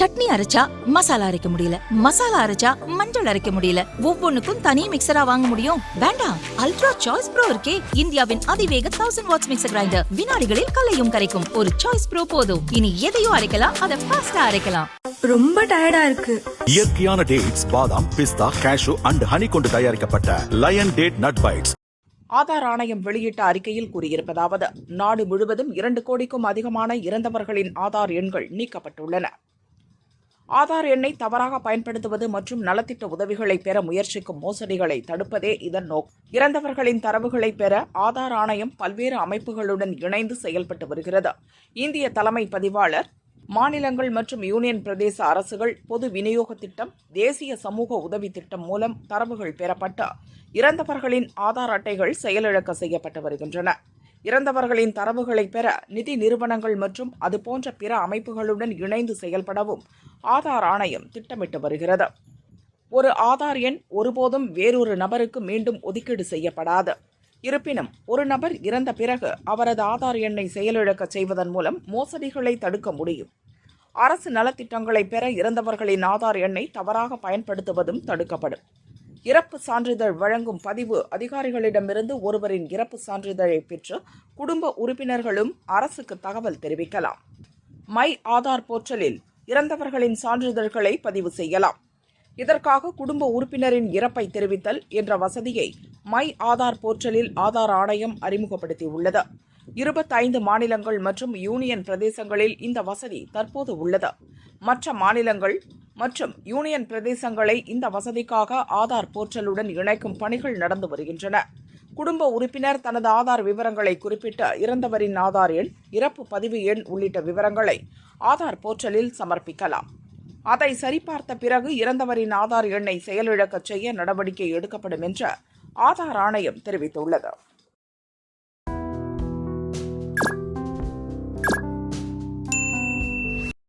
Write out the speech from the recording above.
சட்னி அரைச்சா மசாலா அரைக்க முடியல. மசாலா அரைச்சா மஞ்சள் அரைக்க முடியல. ஒவ்வொன்னுக்கும் தனி மிக்சரா வாங்க முடியும். வேண்டாம். அல்ட்ரா சாய்ஸ் ப்ரோ இருக்கே. இந்தியாவின் அதிவேக தௌசண்ட் வாட்ஸ் மிக்சர் கிரைண்டர் வினாடிகளில் கலையும் கரைக்கும். ஒரு சாய்ஸ் ப்ரோ போதும். இனி எதையும் அரைக்கலாம். அதை ஃபாஸ்டா அரைக்கலாம். ரொம்ப டயர்டா இருக்கு. இயற்கையான டேட்ஸ் பாதாம் பிஸ்தா கேஷு அண்ட் ஹனி கொண்டு தயாரிக்கப்பட்ட lion date nut bites Aadhaar ஆணையம் வெளியிட்ட அறிக்கையில் கூறியிருப்பதாவது நாடு முழுவதும் இரண்டு கோடிக்கும் அதிகமான இறந்தவர்களின் ஆதார் எண்கள் நீக்கப்பட்டுள்ளன. ஆதார் எண்ணை தவறாக பயன்படுத்துவது மற்றும் நலத்திட்ட உதவிகளை பெற முயற்சிக்கும் மோசடிகளை தடுப்பதே இதன் நோக்கம். இறந்தவர்களின் தரவுகளை பெற ஆதார் ஆணையம் பல்வேறு அமைப்புகளுடன் இணைந்து செயல்பட்டு வருகிறது. இந்திய தலைமை பதிவாளர் மாநிலங்கள் மற்றும் யூனியன் பிரதேச அரசுகள் பொது விநியோக திட்டம் தேசிய சமூக உதவி திட்டம் மூலம் தரவுகள் பெறப்பட்டு இறந்தவர்களின் ஆதார் அட்டைகள் செயலிழக்க செய்யப்பட்டு வருகின்றன. இறந்தவர்களின் தரவுகளை பெற நிதி நிறுவனங்கள் மற்றும் அதுபோன்ற பிற அமைப்புகளுடன் இணைந்து செயல்படவும் ஆதார் ஆணையம் திட்டமிட்டு வருகிறது. ஒரு ஆதார் எண் ஒருபோதும் வேறொரு நபருக்கு மீண்டும் ஒதுக்கீடு செய்யப்படாது. இருப்பினும் ஒரு நபர் இறந்த பிறகு அவரது ஆதார் எண்ணை செயலிழக்கச் செய்வதன் மூலம் மோசடிகளை தடுக்க முடியும். அரசு நலத்திட்டங்களை பெற இறந்தவர்களின் ஆதார் எண்ணை தவறாக பயன்படுத்துவதும் தடுக்கப்படும். இறப்பு சான்றிதழ் வழங்கும் பதிவு அதிகாரிகளிடமிருந்து ஒருவரின் இறப்பு சான்றிதழை பெற்று குடும்ப உறுப்பினர்களும் அரசுக்கு தகவல் தெரிவிக்கலாம். மை ஆதார் போர்ட்டலில் இறந்தவர்களின் சான்றிதழ்களை பதிவு செய்யலாம். இதற்காக குடும்ப உறுப்பினரின் இறப்பை தெரிவித்தல் என்ற வசதியை மை ஆதார் போர்ட்டலில் ஆதார் ஆணையம் அறிமுகப்படுத்தியுள்ளது. இருபத்தைந்து மாநிலங்கள் மற்றும் யூனியன் பிரதேசங்களில் இந்த வசதி தற்போது உள்ளது. மற்ற மாநிலங்கள் மற்றும் யூனியன் பிரதேசங்களை இந்த வசதிக்காக ஆதார் போர்ட்டலுடன் இணைக்கும் பணிகள் நடந்து வருகின்றன. குடும்ப உறுப்பினர் தனது ஆதார் விவரங்களை குறிப்பிட்ட இறந்தவரின் ஆதார் எண் இறப்பு பதிவு எண் உள்ளிட்ட விவரங்களை ஆதார் போர்ட்டலில் சமர்ப்பிக்கலாம். அதை சரிபார்த்த பிறகு இறந்தவரின் ஆதார் எண்ணை செயலிழக்கச் செய்ய நடவடிக்கை எடுக்கப்படும் என்று ஆதார் ஆணையம் தெரிவித்துள்ளது.